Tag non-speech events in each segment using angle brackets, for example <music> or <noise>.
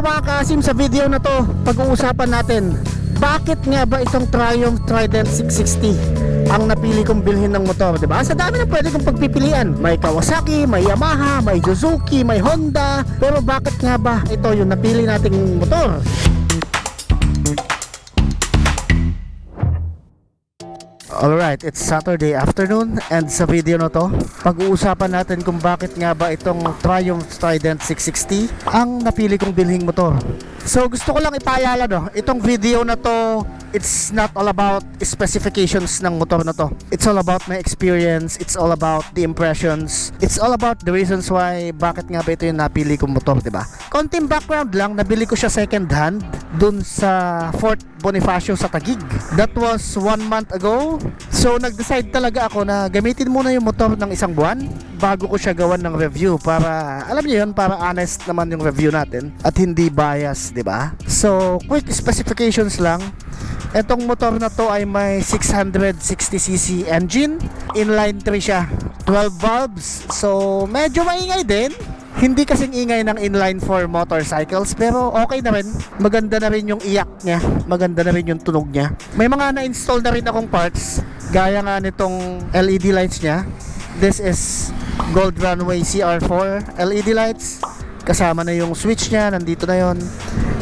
Mga kasim sa video na to, pag-uusapan natin, bakit nga ba itong Triumph Trident 660 ang napili kong bilhin ng motor, di ba? Sa dami na pwede kong pagpipilian. May Kawasaki, may Yamaha, may Suzuki, may Honda. Pero bakit nga ba ito yung napili nating motor? Alright, it's Saturday afternoon and sa video na to, pag-uusapan natin kung bakit nga ba itong Triumph Trident 660 ang napili kong bilhing motor. So gusto ko lang ipaalala no, itong video na to, it's not all about specifications ng motor na to. It's all about my experience, it's all about the impressions, it's all about the reasons why bakit nga ba ito yung napili kong motor, di ba? Konting background lang, nabili ko siya second hand dun sa Fort Bonifacio sa Tagig. That was one month ago. So nag-decide talaga ako na gamitin muna yung motor ng isang buwan bago ko siya gawan ng review para alam niyo yun para honest naman yung review natin at hindi bias, 'di ba? So quick specifications lang. Etong motor na to ay may 660cc engine. Inline 3 siya. 12 valves. So medyo maingay din. Hindi kasing ingay ng inline 4 motorcycles pero okay na rin. Maganda na rin yung iyak niya. Maganda na rin yung tunog niya. May mga na-install na rin akong parts. Gaya nga nitong LED lights niya. This is Gold Runway CR4 LED lights. Kasama na yung switch niya. Nandito na yon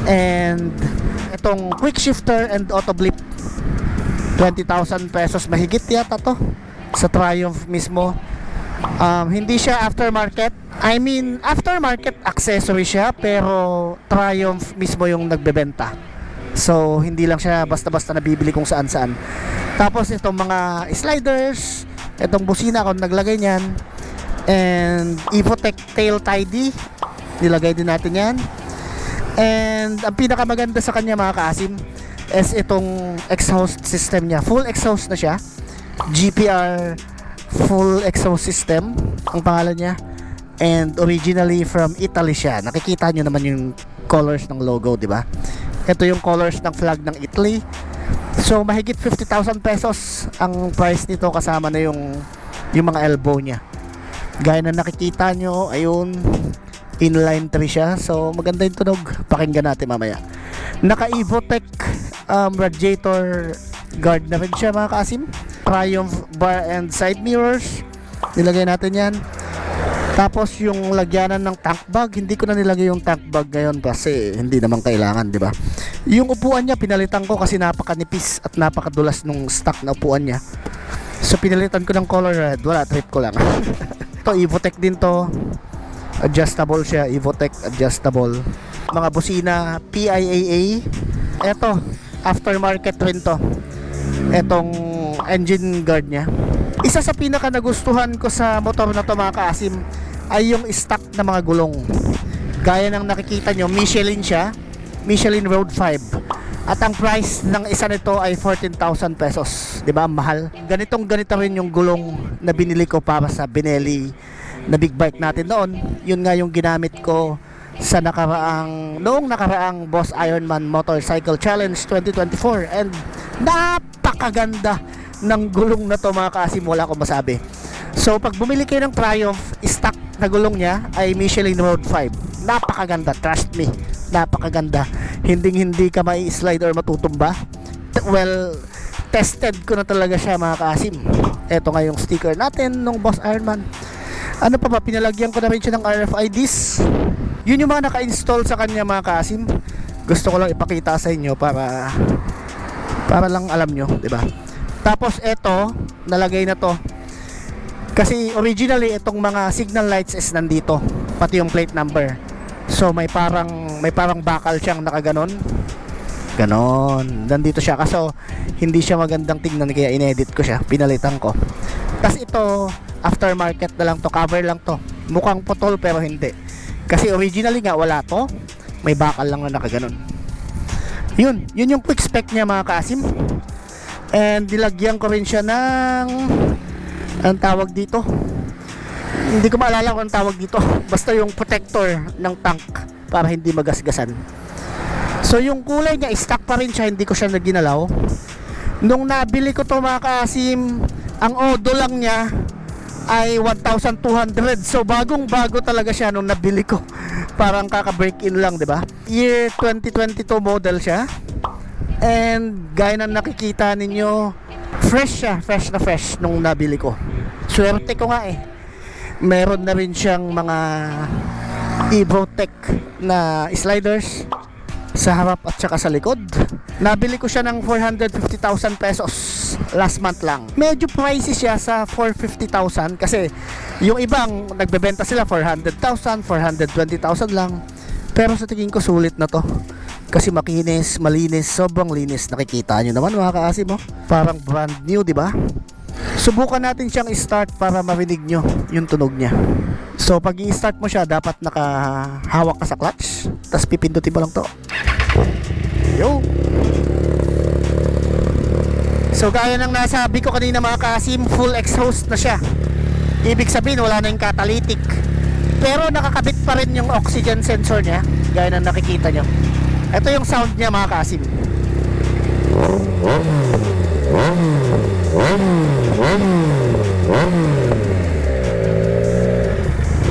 And itong quick shifter and auto blip. 20,000 pesos. Mahigit yata to sa Triumph mismo. Um, hindi siya aftermarket. I mean aftermarket accessory siya pero Triumph mismo yung nagbebenta. So hindi lang siya basta-basta nabibili kung saan saan tapos itong mga sliders itong busina ako naglagay niyan. And Evotech tail tidy nilagay din natin yan and ang pinakamaganda sa kanya mga kaasim is itong exhaust system niya. Full exhaust na siya. GPR full exhaust system ang pangalan niya. And originally from Italy siya. Nakikita nyo naman yung colors ng logo di ba? Ito yung colors ng flag ng Italy. So mahigit 50,000 pesos ang price nito kasama na yung yung mga elbow niya. Gaya na nakikita nyo ayun inline 3 siya. So maganda yung tunog. Pakinggan natin mamaya. Naka Evotech um, radiator guard na rin siya mga kasim Triumph bar and side mirrors. Nilagay natin yan. Tapos yung lagyanan ng tank bag. Hindi ko na nilagay yung tank bag ngayon kasi hindi naman kailangan di ba? Yung upuan niya pinalitan ko kasi napakanipis at napakadulas nung stock na upuan niya. So pinalitan ko ng color red. Wala trip ko lang. <laughs> To Evotech din to adjustable siya Evotech adjustable. Mga busina PIAA eto aftermarket rin to. Etong engine guard niya. Isa sa pinaka nagustuhan ko sa motor na to mga kaasim ay yung stock na mga gulong. Gaya ng nakikita nyo Michelin siya. Michelin Road 5 at ang price ng isa nito ay 14,000 pesos. Di ba? Mahal. Ganitong ganito rin yung gulong na binili ko para sa Benelli na big bike natin noon. Yun nga yung ginamit ko sa nakaraang noong nakaraang Boss Ironman Motorcycle Challenge 2024 and napakaganda ng gulong na to mga kasim wala akong masabi. So pag bumili kayo ng Triumph stock na gulong niya ay Michelin Road 5 napakaganda trust me. Napakaganda. Hindi hindi ka mai slide or matutumba. Well tested ko na talaga siya mga kasim eto nga yung sticker natin nung Boss Ironman ano pa ba? Pinalagyan ko na rin siya ng RFIDs yun yung mga naka-install sa kanya mga kasim. Gusto ko lang ipakita sa inyo para para lang alam nyo di ba? Tapos eto nalagay na to. Kasi originally itong mga signal lights is nandito pati yung plate number. So may parang may parang bakal siyang nakaganon. Ganon. Nandito siya. Kaso hindi siya magandang tingnan kaya inedit ko siya. Pinalitan ko. Tas ito aftermarket na lang to cover lang to. Mukhang putol pero hindi. Kasi originally nga wala to. May bakal lang na nakaganon. Yun yun yung quick spec niya mga kasim and nilagyan ko rin siya ng ang tawag dito? Hindi ko maalala kung ang tawag dito. <laughs> Basta yung protector ng tank para hindi magasgasan. So yung kulay niya stock pa rin siya hindi ko siya naginalaw. Nung nabili ko to mga kasim ang odo lang niya ay 1,200 so bagong bago talaga siya nung nabili ko Parang kaka-break in lang, 'di ba? Year 2022 model siya. And gaya ng nakikita ninyo, fresh siya, fresh na fresh nung nabili ko. Swerte ko nga eh. Meron na rin siyang mga Evotech na sliders sa harap at saka sa likod. Nabili ko siya ng 450,000 pesos last month lang. Medyo pricey siya sa 450,000 kasi yung ibang nagbebenta sila 400,000, 420,000 lang. Pero sa tingin ko sulit na to. Kasi makinis, malinis, sobrang linis. Nakikita nyo naman mga kaasim mo. Parang brand new, di ba? Subukan natin siyang i-start para marinig nyo yung tunog niya. So pag i-start mo siya, dapat nakahawak ka sa clutch. Tapos pipindutin mo lang to. Yo! So gaya ng nasabi ko kanina mga kasim, full exhaust na siya. Ibig sabihin wala na yung catalytic. Pero nakakabit pa rin yung oxygen sensor niya, gaya ng nakikita nyo. Ito yung sound niya mga kasim.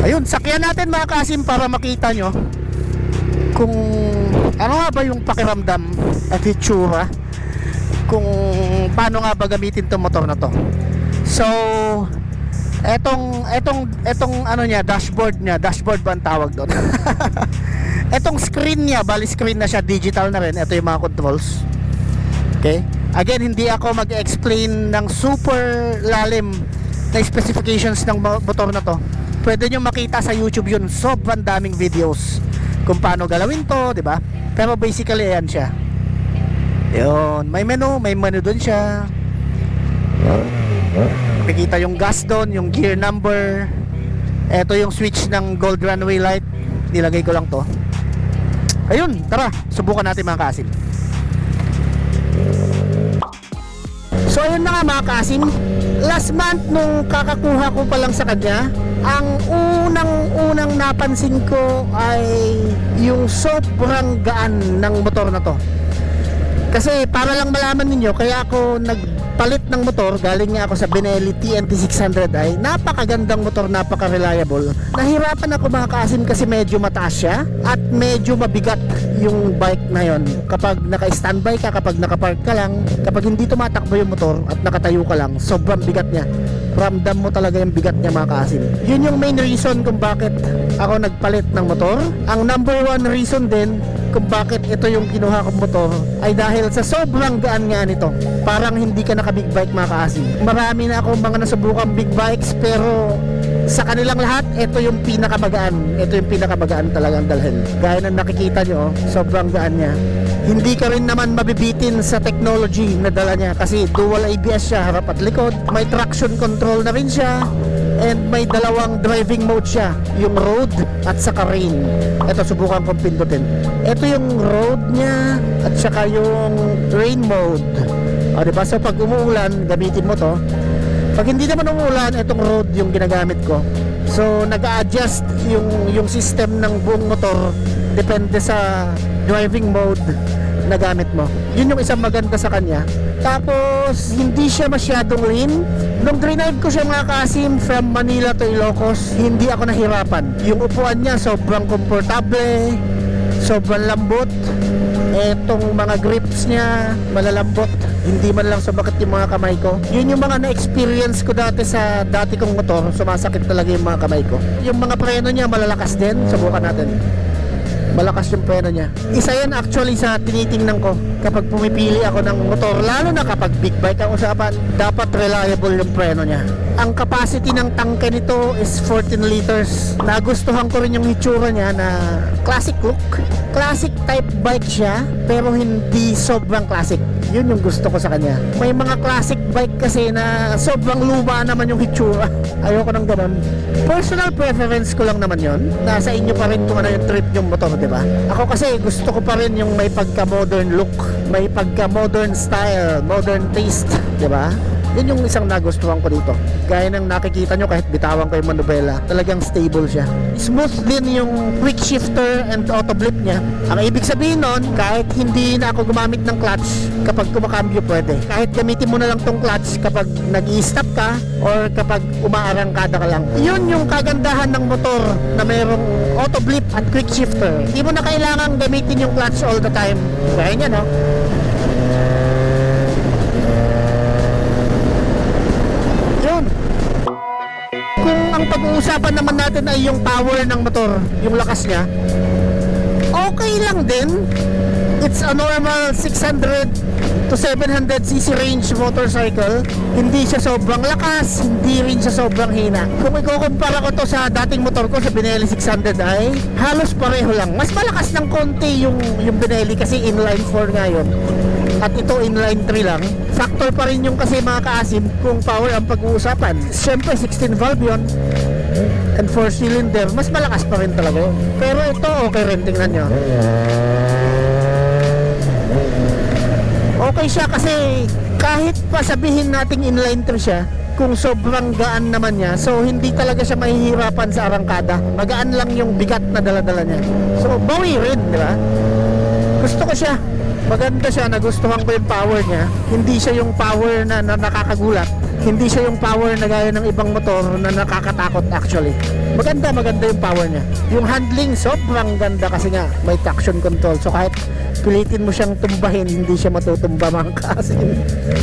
Ayun, sakyan natin mga kasim para makita nyo kung ano nga ba yung pakiramdam at itsura kung paano nga ba gamitin tong motor na to. So, etong etong etong ano niya, dashboard niya, dashboard ba ang tawag doon? <laughs> etong screen niya, bali screen na siya, digital na rin. Ito yung mga controls. Okay? Again, hindi ako mag-explain ng super lalim na specifications ng mo- motor na to. Pwede nyo makita sa YouTube yun. Sobrang daming videos kung paano galawin to, di ba? Pero basically, ayan siya. Yun. May menu, may menu doon siya. Makikita yung gas doon, yung gear number. Ito yung switch ng gold runway light. Nilagay ko lang to. Ayun, tara. Subukan natin mga kasim. So ayun na nga mga kasim Last month nung kakakuha ko pa lang sa kanya Ang unang-unang napansin ko ay Yung sobrang gaan ng motor na to. Kasi para lang malaman ninyo Kaya ako nagpalit ng motor Galing nga ako sa Benelli TNT 600 ay Napakagandang motor, napaka-reliable Nahirapan ako mga kasim kasi medyo mataas siya At medyo mabigat yung bike na yon kapag naka-standby ka, kapag nakapark ka lang, kapag hindi tumatakbo yung motor at nakatayo ka lang, sobrang bigat niya. Ramdam mo talaga yung bigat niya mga kaasim. Yun yung main reason kung bakit ako nagpalit ng motor. Ang number one reason din kung bakit ito yung kinuha kong motor ay dahil sa sobrang gaan nga nito. Parang hindi ka naka big bike mga kaasim. Marami na ako mga nasubukang big bikes pero sa kanilang lahat, ito yung pinakamagaan. Ito yung pinakamagaan talagang dalhin. Gaya ng nakikita nyo, sobrang gaan niya. Hindi ka rin naman mabibitin sa technology na dala niya kasi dual ABS siya, harap at likod. May traction control na rin siya. And may dalawang driving mode siya, yung road at saka rain. Ito, subukan kong pindutin. Ito yung road niya at saka yung rain mode. O, diba? So, pag umuulan, gamitin mo to. Pag hindi naman umuulan, itong road yung ginagamit ko. So, nag-adjust yung, yung system ng buong motor depende sa driving mode na gamit mo. Yun yung isang maganda sa kanya. Tapos, hindi siya masyadong lean. Nung drive ko siya mga kasim from Manila to Ilocos, hindi ako nahirapan. Yung upuan niya sobrang komportable, sobrang lambot. Etong mga grips niya, malalambot. Hindi man lang sumakit yung mga kamay ko. Yun yung mga na-experience ko dati sa dati kong motor. Sumasakit talaga yung mga kamay ko. Yung mga preno niya malalakas din. Subukan natin. Malakas yung preno niya. Isa yan actually sa tinitingnan ko kapag pumipili ako ng motor. Lalo na kapag big bike ang usapan, dapat reliable yung preno niya. Ang capacity ng tangke nito is 14 liters. Nagustuhan ko rin yung hitsura niya na classic look. Classic type bike siya, pero hindi sobrang classic. Yun yung gusto ko sa kanya. May mga classic bike kasi na sobrang luma naman yung hitsura. <laughs> Ayoko ng ganun. Personal preference ko lang naman yon. Nasa inyo pa rin kung ano yung trip yung motor, di ba? Ako kasi gusto ko pa rin yung may pagka-modern look, may pagka-modern style, modern taste, di ba? Yun yung isang nagustuhan ko dito. Gaya ng nakikita nyo kahit bitawan ko yung manubela, talagang stable siya. Smooth din yung quick shifter and auto blip niya. Ang ibig sabihin nun, kahit hindi na ako gumamit ng clutch, kapag kumakambyo pwede. Kahit gamitin mo na lang tong clutch kapag nag stop ka or kapag umaarangkada ka lang. Yun yung kagandahan ng motor na mayroong auto blip at quick shifter. Hindi mo na kailangan gamitin yung clutch all the time. Gaya niya, no? Yun. Kung ang pag-uusapan naman natin ay yung power ng motor, yung lakas niya, okay lang din. It's a normal 600 to 700 cc range motorcycle. Hindi siya sobrang lakas, hindi rin siya sobrang hina. Kung ikukumpara ko to sa dating motor ko sa Benelli 600 ay halos pareho lang. Mas malakas ng konti yung, yung Benelli kasi inline 4 nga yun. At ito inline 3 lang. Factor pa rin yung kasi mga kaasim kung power ang pag-uusapan. Siyempre 16 valve yun and 4 cylinder, mas malakas pa rin talaga yun. Pero ito, okay rin, tingnan nyo. Okay siya kasi kahit pa sabihin nating inline 3 siya, kung sobrang gaan naman niya, so hindi talaga siya mahihirapan sa arangkada. Magaan lang yung bigat na daladala niya. So, bawi rin, di ba? Gusto ko siya. Maganda siya, nagustuhan ko yung power niya. Hindi siya yung power na, na nakakagulat. Hindi siya yung power na gaya ng ibang motor na nakakatakot actually. Maganda, maganda yung power niya. Yung handling, sobrang ganda kasi nga may traction control. So kahit pilitin mo siyang tumbahin, hindi siya matutumba mga kaasin.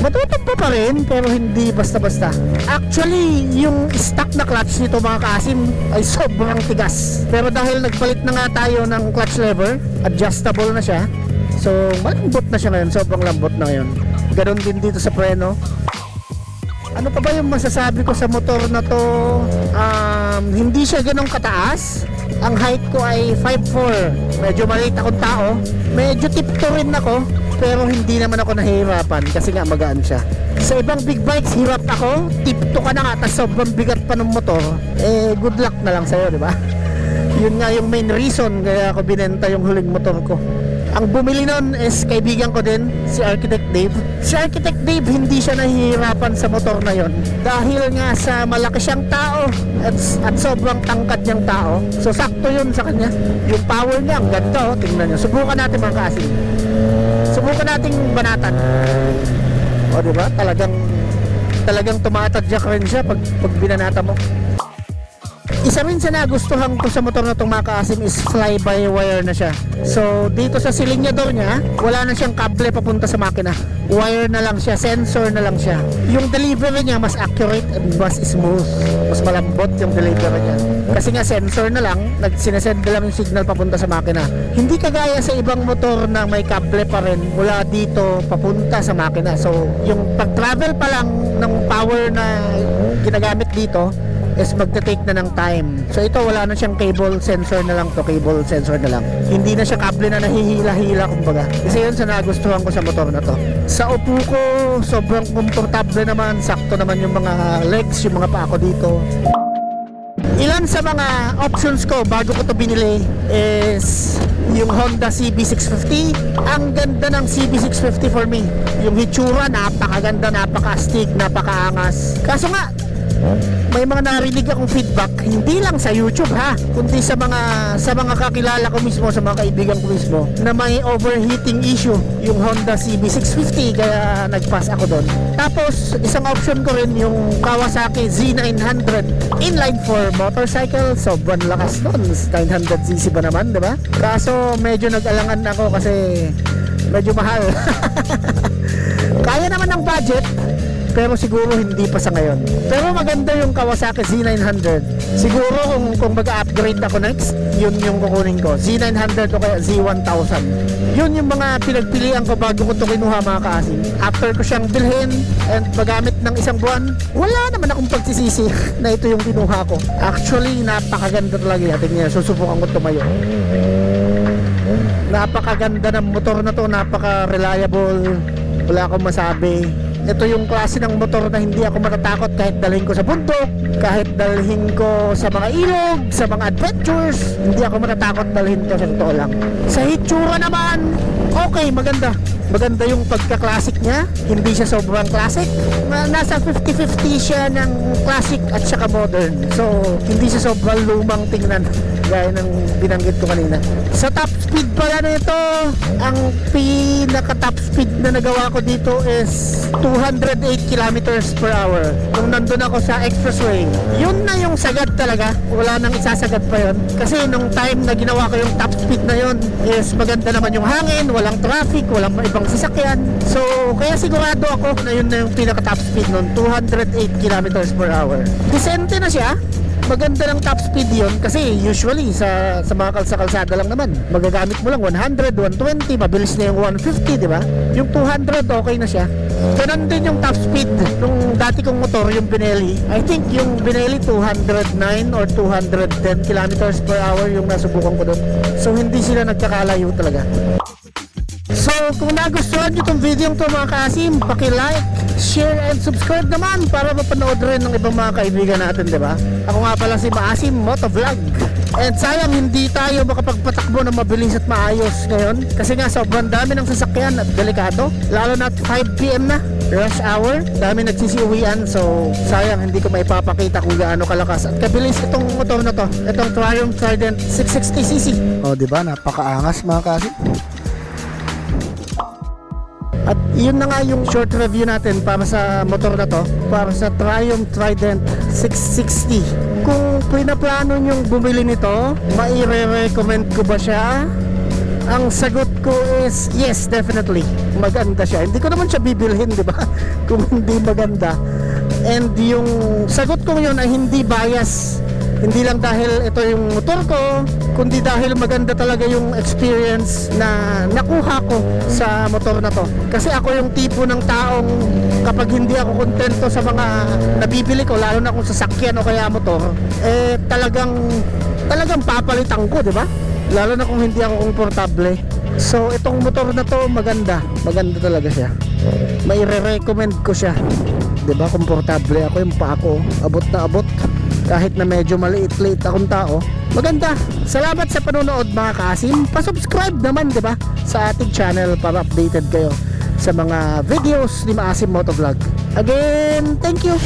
Matutumba pa rin, pero hindi basta-basta. Actually, yung stock na clutch nito mga kaasim ay sobrang tigas. Pero dahil nagpalit na nga tayo ng clutch lever, adjustable na siya. So, malambot na siya ngayon. Sobrang lambot na ngayon. Ganon din dito sa preno. Ano pa ba yung masasabi ko sa motor na to? Um, hindi siya ganong kataas. Ang height ko ay 5'4". Medyo maliit akong tao. Medyo tipto rin ako. Pero hindi naman ako nahihirapan kasi nga magaan siya. Sa ibang big bikes, hirap ako. Tipto ka na nga, tapos sobrang bigat pa ng motor. Eh, good luck na lang sa'yo, di ba? <laughs> Yun nga yung main reason kaya ako binenta yung huling motor ko. Ang bumili nun is kaibigan ko din, si Architect Dave. Si Architect Dave, hindi siya nahihirapan sa motor na yon Dahil nga sa malaki siyang tao at, at sobrang tangkad niyang tao. So sakto yun sa kanya. Yung power niya, ang ganda oh. Tingnan niyo. Subukan natin mga kasim. Subukan nating banatan. O di ba? Talagang talagang tumatadyak rin siya pag, pag binanata mo. Isa rin sa nagustuhan ko sa motor na itong mga kaasim is fly-by-wire na siya. So, dito sa silinyador niya, wala na siyang kable papunta sa makina. Wire na lang siya, sensor na lang siya. Yung delivery niya mas accurate and mas smooth. Mas malambot yung delivery niya. Kasi nga sensor na lang, nagsinesend na lang yung signal papunta sa makina. Hindi kagaya sa ibang motor na may kable pa rin mula dito papunta sa makina. So, yung pag-travel pa lang ng power na ginagamit dito, is magte-take na ng time. So ito wala na siyang cable sensor na lang to, cable sensor na lang. Hindi na siya kable na nahihila-hila kumbaga. Kasi yun sa nagustuhan ko sa motor na to. Sa upo ko, sobrang komportable naman, sakto naman yung mga legs, yung mga paa ko dito. Ilan sa mga options ko bago ko to binili is yung Honda CB650. Ang ganda ng CB650 for me. Yung hitsura, napakaganda, napaka-astig, napakaangas. Kaso nga, may mga narinig akong feedback hindi lang sa YouTube ha kundi sa mga sa mga kakilala ko mismo sa mga kaibigan ko mismo na may overheating issue yung Honda CB650 kaya nagpass ako doon. Tapos isang option ko rin yung Kawasaki Z900 inline for motorcycle. Sobrang lakas doon 900cc ba naman di ba? Kaso medyo nag-alangan ako kasi medyo mahal. <laughs> Kaya naman ng budget pero siguro hindi pa sa ngayon. Pero maganda yung Kawasaki Z900. Siguro kung, kung mag-upgrade ako next, yun yung kukunin ko. Z900 o kaya Z1000. Yun yung mga pinagpilian ko bago ko ito kinuha mga kaasim. After ko siyang bilhin and magamit ng isang buwan, wala naman akong pagsisisi <laughs> na ito yung kinuha ko. Actually, napakaganda talaga. Tingnan susubukan ko tumayo. Napakaganda ng motor na to, napaka-reliable. Wala akong masabi ito yung klase ng motor na hindi ako matatakot kahit dalhin ko sa bundok, kahit dalhin ko sa mga ilog, sa mga adventures, hindi ako matatakot dalhin to sa totoo lang. Sa hitsura naman, okay, maganda. Maganda yung pagka-classic niya. Hindi siya sobrang classic. Nasa 50-50 siya ng classic at saka modern. So, hindi siya sobrang lumang tingnan. Gaya ng binanggit ko kanina. Sa top speed pala nito, ang pinaka top speed na nagawa ko dito is 208 kilometers per hour. Nung nandun ako sa expressway, yun na yung sagad talaga. Wala nang isasagad pa yun. Kasi nung time na ginawa ko yung top speed na yun, is maganda naman yung hangin, walang traffic, walang ibang sasakyan. So, kaya sigurado ako na yun na yung pinaka top speed nun, 208 kilometers per hour. Decente na siya, maganda ng top speed yon kasi usually sa sa mga kalsa-kalsada lang naman magagamit mo lang 100, 120 mabilis na yung 150 di ba? Yung 200 okay na siya. Ganun din yung top speed nung dati kong motor yung Benelli. I think yung Benelli 209 or 210 kilometers per hour yung nasubukan ko doon. So hindi sila nagkakalayo talaga So, kung nagustuhan nyo itong video to mga kasim, paki-like, share, and subscribe naman para mapanood rin ng ibang mga kaibigan natin, di ba? Ako nga pala si Maasim Motovlog. And sayang hindi tayo makapagpatakbo ng mabilis at maayos ngayon kasi nga sobrang dami ng sasakyan at delikado. Lalo na at 5pm na, rush hour, dami nagsisiuwian so sayang hindi ko maipapakita kung gaano kalakas at kabilis itong motor na to, itong Triumph Trident 660cc. Oh, di ba? Napakaangas mga kasim. At yun na nga yung short review natin para sa motor na to, para sa Triumph Trident 660. Kung pinaplano nyong bumili nito, maire-recommend ko ba siya? Ang sagot ko is yes, definitely. Maganda siya. Hindi ko naman siya bibilhin, di ba? <laughs> Kung hindi maganda. And yung sagot ko yun ay hindi bias. Hindi lang dahil ito yung motor ko, kundi dahil maganda talaga yung experience na nakuha ko sa motor na to. Kasi ako yung tipo ng taong kapag hindi ako kontento sa mga nabibili ko, lalo na kung sasakyan o kaya motor, eh talagang talagang papalitan ko, di ba? Lalo na kung hindi ako komportable. So itong motor na to maganda, maganda talaga siya. May recommend ko siya. 'Di ba? Komportable ako yung pa ako, abot na abot kahit na medyo maliit-liit akong tao. Maganda. Salamat sa panonood mga kasim. Pa-subscribe naman, 'di ba? Sa ating channel para updated kayo sa mga videos ni Maasim Motovlog. Again, thank you.